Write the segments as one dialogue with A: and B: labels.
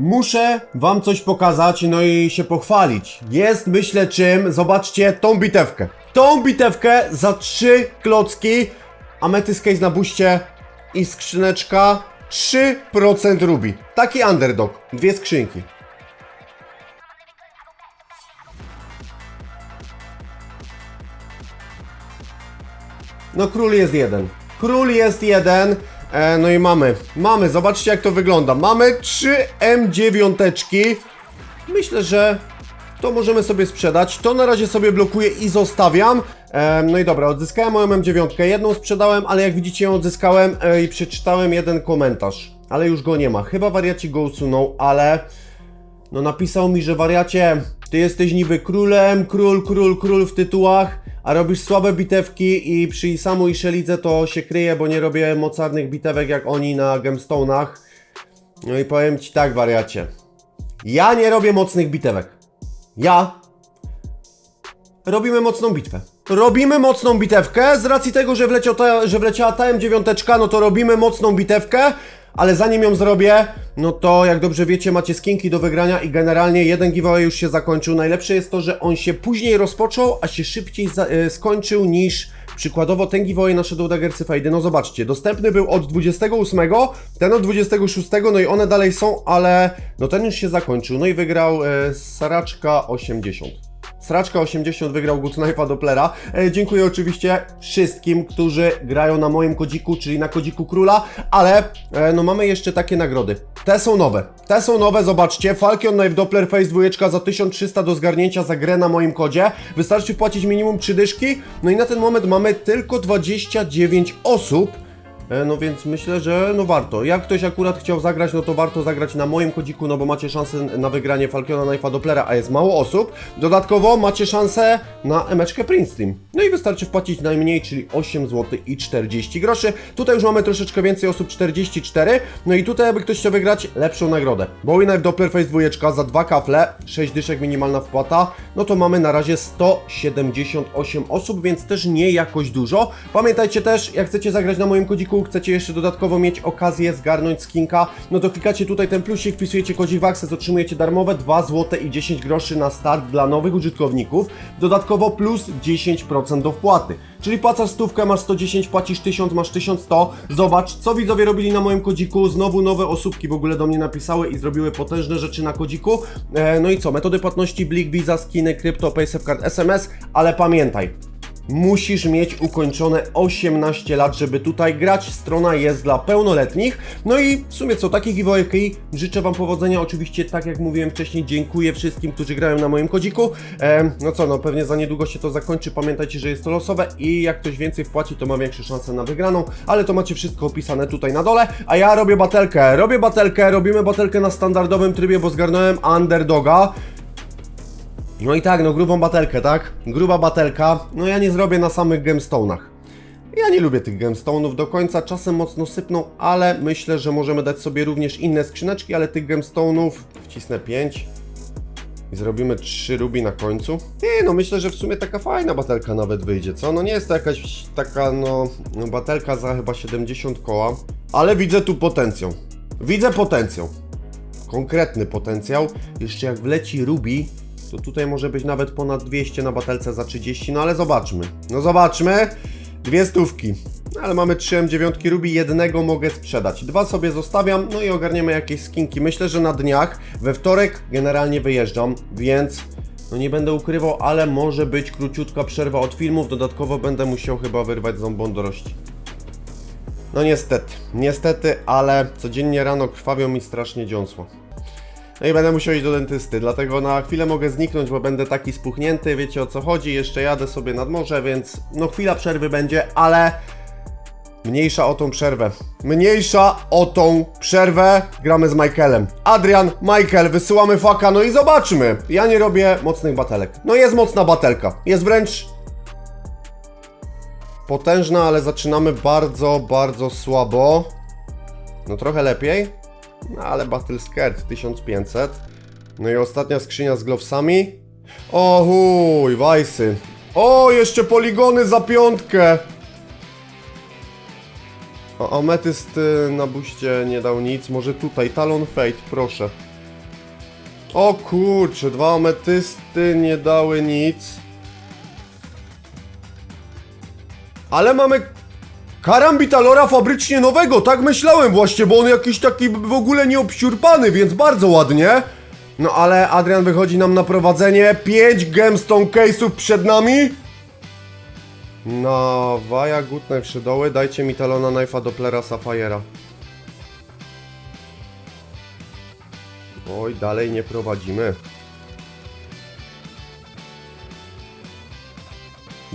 A: Muszę wam coś pokazać, no i się pochwalić. Jest, myślę, czym. Zobaczcie tą bitewkę. Tą bitewkę za trzy klocki. Amethyst Case na buście i skrzyneczka 3% rubi. Taki underdog. Dwie skrzynki. No król jest jeden. Król jest jeden. E, no i mamy. Mamy, zobaczcie jak to wygląda. Mamy 3 M9. Myślę, że to możemy sobie sprzedać. To na razie sobie blokuję i zostawiam. E, no i dobra, odzyskałem moją M9. Jedną sprzedałem, ale jak widzicie ją odzyskałem e, i przeczytałem jeden komentarz. Ale już go nie ma. Chyba wariaci go usunął, ale... No napisał mi, że wariacie, ty jesteś niby królem, król, król, król w tytułach, a robisz słabe bitewki i przy Isamu i Szelidze to się kryje, bo nie robię mocarnych bitewek jak oni na gemstone'ach. No i powiem ci tak, wariacie. Ja nie robię mocnych bitewek. Ja robimy mocną bitwę. Robimy mocną bitewkę, z racji tego, że, wleciał ta, że wleciała ta M9, no to robimy mocną bitewkę, ale zanim ją zrobię, no to jak dobrze wiecie, macie skinki do wygrania i generalnie jeden giveaway już się zakończył. Najlepsze jest to, że on się później rozpoczął, a się szybciej e, skończył niż Przykładowo ten giveaway na Shadow Daggersy Fade, no zobaczcie, dostępny był od 28, ten od 26, no i one dalej są, ale no ten już się zakończył, no i wygrał e, Saraczka 80. Sraczka 80 wygrał Good Knife'a Dopplera. E, dziękuję oczywiście wszystkim, którzy grają na moim kodziku, czyli na kodziku króla, ale e, no mamy jeszcze takie nagrody. Te są nowe. Te są nowe, zobaczcie. Falcon Knife Doppler Face 2 za 1300 do zgarnięcia za grę na moim kodzie. Wystarczy wpłacić minimum 3 dyszki. No i na ten moment mamy tylko 29 osób. E, No więc myślę, że no warto. Jak ktoś akurat chciał zagrać, no to warto zagrać na moim kodziku, no bo macie szansę na wygranie Falcona Knife'a Dopplera, a jest mało osób. Dodatkowo macie szansę na emeczkę Prince. No i wystarczy wpłacić najmniej, czyli 8 zł i 40 groszy. Tutaj już mamy troszeczkę więcej osób, 44. No i tutaj, jakby ktoś chciał wygrać lepszą nagrodę. Bowie Knife Doppler Face 2 za dwa kafle, 6 dyszek minimalna wpłata, no to mamy na razie 178 osób, więc też nie jakoś dużo. Pamiętajcie też, jak chcecie zagrać na moim kodziku, chcecie jeszcze dodatkowo mieć okazję zgarnąć skinka, no to klikacie tutaj ten plusik, wpisujecie kodzik Access, otrzymujecie darmowe 2 zł i 10 groszy na start dla nowych użytkowników, dodatkowo plus 10% do wpłaty. Czyli płacasz stówkę, masz 110, płacisz 1000, masz 1100. Zobacz, co widzowie robili na moim kodziku. Znowu nowe osóbki w ogóle do mnie napisały i zrobiły potężne rzeczy na kodziku. E, no i co? Metody płatności Blik, Visa, skiny, krypto, PaySafeCard, SMS, ale pamiętaj, Musisz mieć ukończone 18 lat, żeby tutaj grać. Strona jest dla pełnoletnich. No i w sumie co, takie giveaway życzę Wam powodzenia. Oczywiście, tak jak mówiłem wcześniej, dziękuję wszystkim, którzy grają na moim kodziku. Em, no co, no pewnie za niedługo się to zakończy. Pamiętajcie, że jest to losowe i jak ktoś więcej wpłaci, to ma większe szanse na wygraną. Ale to macie wszystko opisane tutaj na dole. A ja robię batelkę. Robię batelkę, robimy batelkę na standardowym trybie, bo zgarnąłem underdoga. No i tak, no grubą batelkę, tak? Gruba batelka. No ja nie zrobię na samych gemstone'ach. Ja nie lubię tych gemstone'ów do końca, czasem mocno sypną, ale myślę, że możemy dać sobie również inne skrzyneczki, ale tych gemstone'ów wcisnę 5 i zrobimy 3 rubi na końcu. Nie, no myślę, że w sumie taka fajna batelka nawet wyjdzie, co? No nie jest to jakaś taka, no, no batelka za chyba 70 koła, ale widzę tu potencjał. Widzę potencjał. Konkretny potencjał. Jeszcze jak wleci rubi, tutaj może być nawet ponad 200 na batelce za 30, no ale zobaczmy. No zobaczmy. Dwie stówki. No, Ale mamy 3 M9 Ruby, jednego mogę sprzedać. Dwa sobie zostawiam, no i ogarniemy jakieś skinki. Myślę, że na dniach, we wtorek generalnie wyjeżdżam, więc no nie będę ukrywał, ale może być króciutka przerwa od filmów. Dodatkowo będę musiał chyba wyrwać ząbą dorości. No niestety, niestety, ale codziennie rano krwawią mi strasznie dziąsła. No i będę musiał iść do dentysty, dlatego na chwilę mogę zniknąć, bo będę taki spuchnięty, wiecie o co chodzi, jeszcze jadę sobie nad morze, więc no chwila przerwy będzie, ale mniejsza o tą przerwę. Mniejsza o tą przerwę, gramy z Michaelem. Adrian, Michael, wysyłamy faka, no i zobaczmy. Ja nie robię mocnych batelek. No jest mocna batelka, jest wręcz potężna, ale zaczynamy bardzo, bardzo słabo. No trochę lepiej. No ale Battle Skirt 1500. No i ostatnia skrzynia z glowsami. O chuj, wajsy. O, jeszcze poligony za piątkę. O, ametyst y, na buście nie dał nic. Może tutaj, Talon Fate, proszę. O kurczę, dwa ametysty nie dały nic. Ale mamy karambitalora fabrycznie nowego, tak myślałem właśnie, bo on jakiś taki w ogóle nieobsiurpany, więc bardzo ładnie. No ale Adrian wychodzi nam na prowadzenie, 5 gemstone case'ów przed nami. Na Waja, Knife, Shadowy, dajcie mi talona Knife'a Dopplera Sapphira. Oj, dalej nie prowadzimy.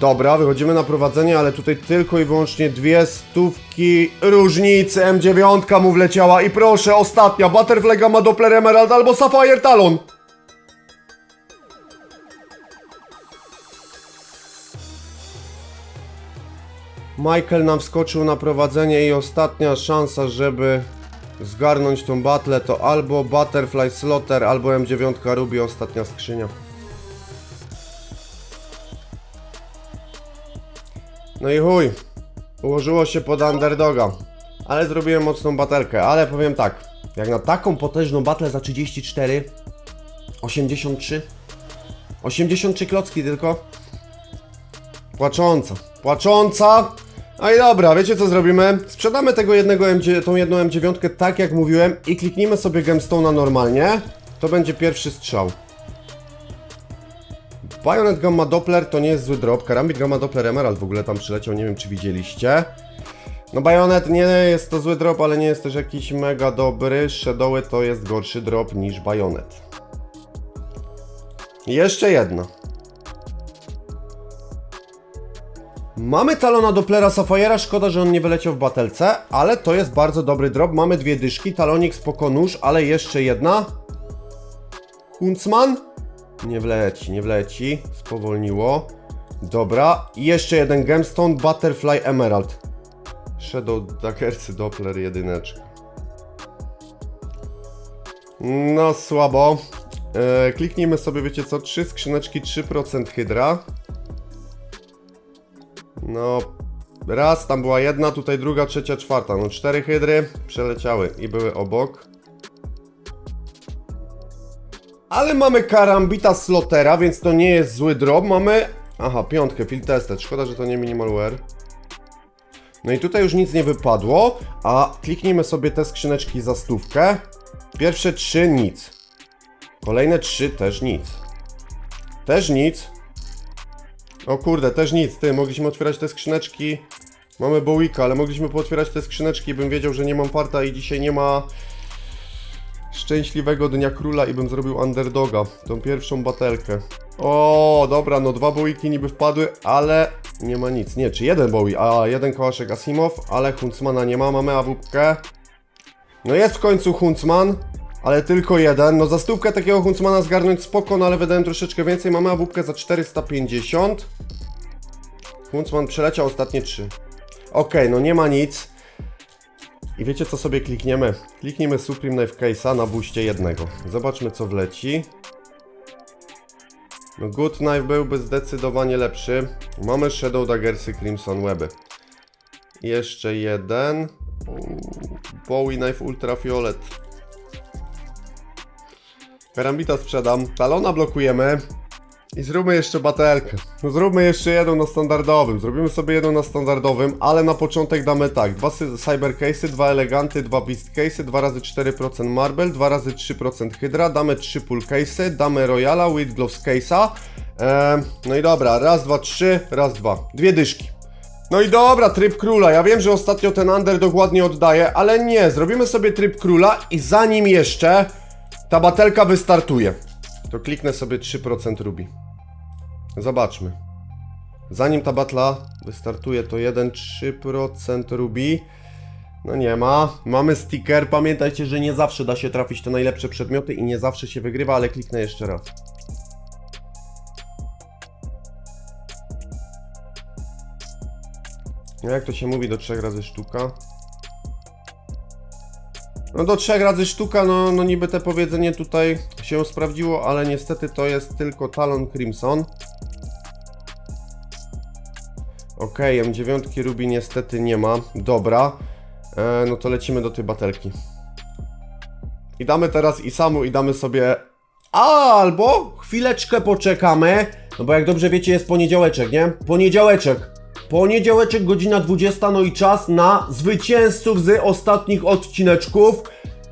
A: Dobra, wychodzimy na prowadzenie, ale tutaj tylko i wyłącznie dwie stówki różnicy. M9 mu wleciała i proszę, ostatnia. Butterfly Gamma Doppler Emerald albo Sapphire Talon. Michael nam wskoczył na prowadzenie i ostatnia szansa, żeby zgarnąć tą battle to albo Butterfly Slaughter, albo M9 Ruby, ostatnia skrzynia. No i chuj, ułożyło się pod underdoga, ale zrobiłem mocną batelkę, ale powiem tak, jak na taką potężną batlę za 34, 83, 83 klocki tylko, płacząca, płacząca, no i dobra, wiecie co zrobimy? Sprzedamy tego jednego M9, tą jedną M9 tak jak mówiłem i kliknijmy sobie Gemstone'a normalnie, to będzie pierwszy strzał. Bayonet Gamma Doppler to nie jest zły drop. Karambit Gamma Doppler Emerald w ogóle tam przyleciał, nie wiem czy widzieliście. No Bayonet nie jest to zły drop, ale nie jest też jakiś mega dobry. Shadowy to jest gorszy drop niż Bayonet. Jeszcze jedna. Mamy talona Dopplera Sapphira, szkoda, że on nie wyleciał w batelce, ale to jest bardzo dobry drop. Mamy dwie dyszki, talonik spoko nóż, ale jeszcze jedna. Huntsman? Nie wleci, nie wleci. Spowolniło. Dobra. I jeszcze jeden gemstone, Butterfly Emerald. Shadow Daggercy Doppler jedyneczka. No słabo. E, kliknijmy sobie, wiecie co, trzy skrzyneczki, 3% hydra. No, raz, tam była jedna, tutaj druga, trzecia, czwarta. No, cztery hydry przeleciały i były obok. Ale mamy karambita slotera, więc to nie jest zły drop. Mamy... Aha, piątkę, field tested. Szkoda, że to nie minimal wear. No i tutaj już nic nie wypadło, a kliknijmy sobie te skrzyneczki za stówkę. Pierwsze trzy nic. Kolejne trzy też nic. Też nic. O kurde, też nic. Ty, mogliśmy otwierać te skrzyneczki. Mamy Bowika, ale mogliśmy pootwierać te skrzyneczki, bym wiedział, że nie mam farta i dzisiaj nie ma szczęśliwego dnia króla i bym zrobił underdoga. Tą pierwszą batelkę. O, dobra, no dwa Bowiki niby wpadły, ale nie ma nic. Nie, czy jeden Bowie, a jeden kołaszek Asimow, ale Huntsmana nie ma, mamy AWP. No jest w końcu Huntsman, ale tylko jeden. No za stówkę takiego Huntsmana zgarnąć spoko, no ale wydałem troszeczkę więcej. Mamy AWP za 450. Huntsman przeleciał ostatnie trzy. Okej, no nie ma nic. I wiecie co sobie klikniemy? Kliknijmy Supreme Knife Case'a na buście jednego. Zobaczmy co wleci. No Good Knife byłby zdecydowanie lepszy. Mamy Shadow Daggersy Crimson Weby. Jeszcze jeden. Bowie Knife Ultraviolet. Karambita sprzedam. Talona blokujemy. I zróbmy jeszcze batelkę. No zróbmy jeszcze jedną na standardowym. Zrobimy sobie jedną na standardowym, ale na początek damy tak. Dwa sy- cyber case'y, dwa eleganty, dwa beast case'y, dwa razy 4% marble, dwa razy 3% hydra, damy 3 pull case'y, damy royala, with gloves case'a. Eee, no i dobra, raz, dwa, trzy, raz, dwa. Dwie dyszki. No i dobra, tryb króla. Ja wiem, że ostatnio ten under dokładnie oddaje, ale nie. Zrobimy sobie tryb króla i zanim jeszcze ta batelka wystartuje, to kliknę sobie 3% rubi. Zobaczmy. Zanim ta batla wystartuje, to 1-3% rubi. No nie ma. Mamy sticker. Pamiętajcie, że nie zawsze da się trafić te najlepsze przedmioty i nie zawsze się wygrywa, ale kliknę jeszcze raz. No jak to się mówi do trzech razy sztuka? No do trzech razy sztuka, no, no niby te powiedzenie tutaj się sprawdziło, ale niestety to jest tylko Talon Crimson. Okej, M9 Ruby niestety nie ma. Dobra. E, no to lecimy do tej batelki. I damy teraz i samu i damy sobie Albo chwileczkę poczekamy, no bo jak dobrze wiecie jest poniedziałeczek, nie? Poniedziałeczek. Poniedziałeczek, godzina 20, no i czas na zwycięzców z ostatnich odcineczków.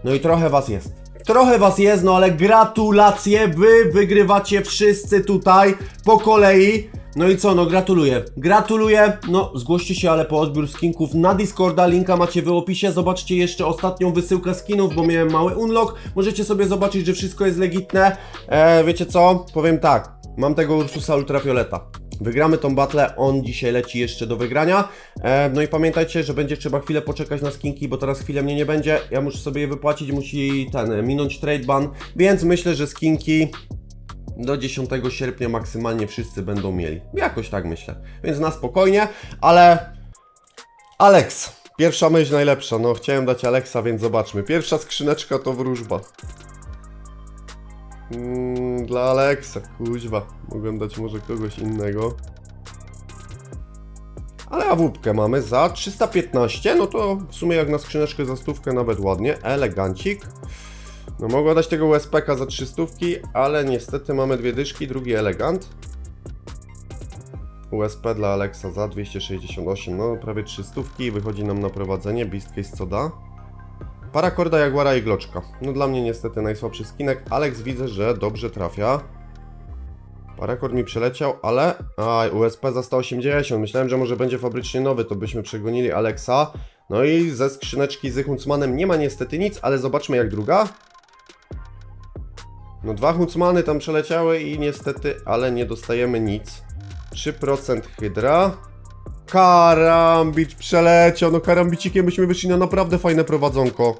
A: No i trochę was jest. Trochę was jest, no ale gratulacje, wy wygrywacie wszyscy tutaj po kolei. No i co, no gratuluję. Gratuluję. No, zgłoście się ale po odbiór skinków na Discorda. Linka macie w opisie. Zobaczcie jeszcze ostatnią wysyłkę skinów, bo miałem mały unlock. Możecie sobie zobaczyć, że wszystko jest legitne. E, wiecie co? Powiem tak. Mam tego Ursusa Ultrafioleta. Wygramy tą battle, on dzisiaj leci jeszcze do wygrania. E, no i pamiętajcie, że będzie trzeba chwilę poczekać na skinki, bo teraz chwilę mnie nie będzie. Ja muszę sobie je wypłacić, musi ten, minąć trade ban, więc myślę, że skinki do 10 sierpnia maksymalnie wszyscy będą mieli. Jakoś tak myślę. Więc na spokojnie, ale Alex, pierwsza myśl najlepsza. No chciałem dać Alexa, więc zobaczmy. Pierwsza skrzyneczka to wróżba. Mm, dla Alexa, kuźwa. Mogłem dać może kogoś innego. Ale awupkę mamy za 315, no to w sumie jak na skrzyneczkę za stówkę nawet ładnie. Elegancik. No mogła dać tego USPK za 300, ale niestety mamy dwie dyszki, drugi elegant. USP dla Alexa za 268, no prawie 300 i wychodzi nam na prowadzenie, Beast Case co da. Parakorda, Jaguara i Gloczka. No dla mnie niestety najsłabszy skinek. Alex widzę, że dobrze trafia. Parakord mi przeleciał, ale... A, USP za 180. Myślałem, że może będzie fabrycznie nowy, to byśmy przegonili Alexa. No i ze skrzyneczki z Huntsmanem nie ma niestety nic, ale zobaczmy jak druga. No dwa Huntsmany tam przeleciały i niestety, ale nie dostajemy nic. 3% Hydra. Karambicz przeleciał, no karambicikiem byśmy wyszli na naprawdę fajne prowadzonko.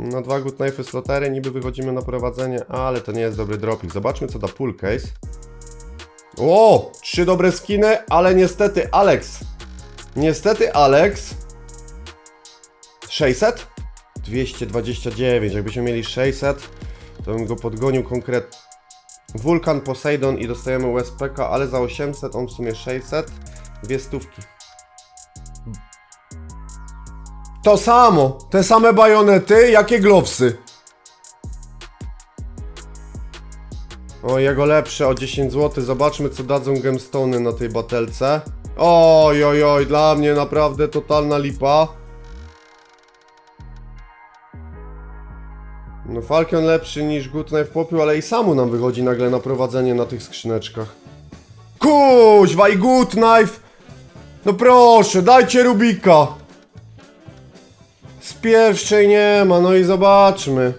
A: Na dwa good knife slotery niby wychodzimy na prowadzenie, ale to nie jest dobry dropik. Zobaczmy co da pull case. O! Trzy dobre skiny, ale niestety Alex. Niestety Alex. 600? 229, jakbyśmy mieli 600, to bym go podgonił konkretnie. Wulkan, Poseidon i dostajemy USPK, ale za 800, on w sumie 600, dwie stówki. To samo, te same bajonety, jakie glowsy. O, jego lepsze o 10 zł. Zobaczmy, co dadzą gemstony na tej batelce. Oj, oj, oj, dla mnie naprawdę totalna lipa. No Falcon lepszy niż Good Knife popił, ale i samu nam wychodzi nagle na prowadzenie na tych skrzyneczkach. Kuźwa i Good Knife! No proszę, dajcie Rubika! Z pierwszej nie ma, no i zobaczmy.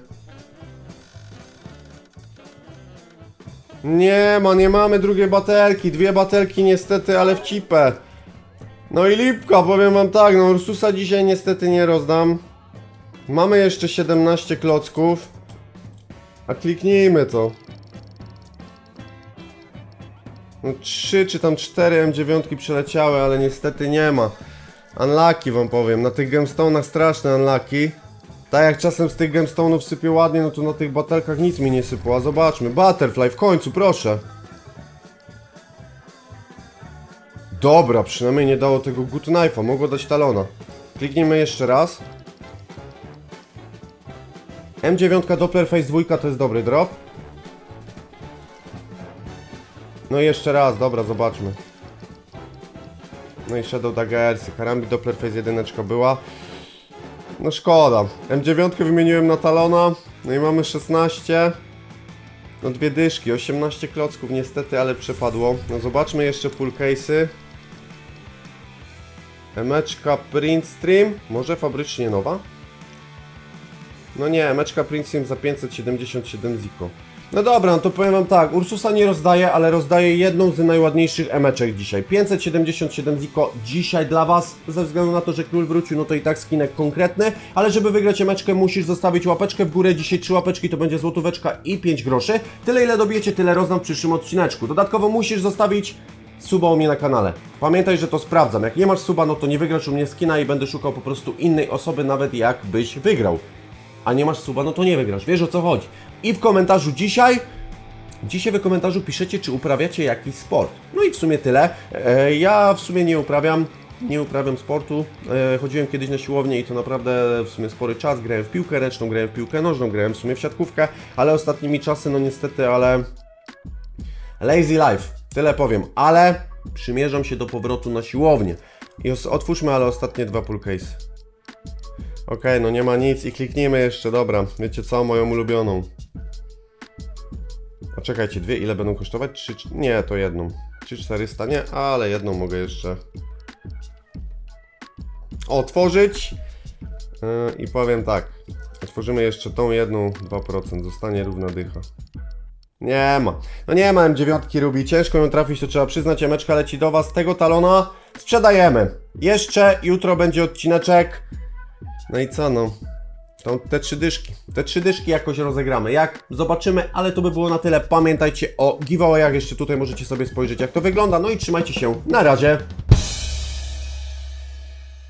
A: Nie ma, nie mamy drugiej batelki. Dwie batelki niestety, ale w cipę. No i lipka, powiem wam tak, no Ursusa dzisiaj niestety nie rozdam. Mamy jeszcze 17 klocków. A kliknijmy to. No 3 czy tam 4 M9 przeleciały, ale niestety nie ma. Unlucky wam powiem, na tych gemstone'ach straszne unlucky. Tak jak czasem z tych gemstone'ów sypie ładnie, no to na tych batelkach nic mi nie sypło. Zobaczmy, Butterfly w końcu, proszę. Dobra, przynajmniej nie dało tego Good Knife'a, mogło dać talona. Kliknijmy jeszcze raz. M9 Doppler Face 2 to jest dobry drop. No i jeszcze raz, dobra, zobaczmy. No i Shadow Daggersy, Harambi Doppler Face 1 była. No szkoda. M9 wymieniłem na talona, no i mamy 16. No dwie dyszki, 18 klocków niestety, ale przepadło. No zobaczmy jeszcze full case'y. Emeczka Print Stream, może fabrycznie nowa? No nie, meczka Princium za 577 ziko. No dobra, no to powiem wam tak, Ursusa nie rozdaje, ale rozdaje jedną z najładniejszych emeczek dzisiaj. 577 ziko dzisiaj dla was, ze względu na to, że król wrócił, no to i tak skinek konkretny, ale żeby wygrać emeczkę musisz zostawić łapeczkę w górę, dzisiaj trzy łapeczki to będzie złotóweczka i 5 groszy. Tyle ile dobijecie, tyle rozdam w przyszłym odcineczku. Dodatkowo musisz zostawić suba u mnie na kanale. Pamiętaj, że to sprawdzam. Jak nie masz suba, no to nie wygrasz u mnie skina i będę szukał po prostu innej osoby, nawet jakbyś wygrał a nie masz suba, no to nie wygrasz. Wiesz o co chodzi. I w komentarzu dzisiaj, dzisiaj w komentarzu piszecie, czy uprawiacie jakiś sport. No i w sumie tyle. E, ja w sumie nie uprawiam. nie uprawiam sportu. E, chodziłem kiedyś na siłownię i to naprawdę w sumie spory czas. Grałem w piłkę ręczną, grałem w piłkę nożną, grałem w sumie w siatkówkę, ale ostatnimi czasy, no niestety, ale... Lazy life, tyle powiem, ale przymierzam się do powrotu na siłownię. I otwórzmy, ale ostatnie dwa pull case. Okej, no nie ma nic i kliknijmy jeszcze, dobra. Wiecie co, moją ulubioną. A czekajcie, dwie ile będą kosztować? Trzy, nie, to jedną. 3400, nie, ale jedną mogę jeszcze otworzyć. Yy, I powiem tak. Otworzymy jeszcze tą jedną 2%, zostanie równa dycha. Nie ma. No nie ma M9 Rubi. Ciężko ją trafić, to trzeba przyznać. Emeczka leci do Was. Tego talona sprzedajemy. Jeszcze jutro będzie odcineczek. No i co no? To te trzy dyszki. Te trzy dyszki jakoś rozegramy. Jak? Zobaczymy, ale to by było na tyle. Pamiętajcie o giveawayach. Jeszcze tutaj możecie sobie spojrzeć jak to wygląda. No i trzymajcie się. Na razie.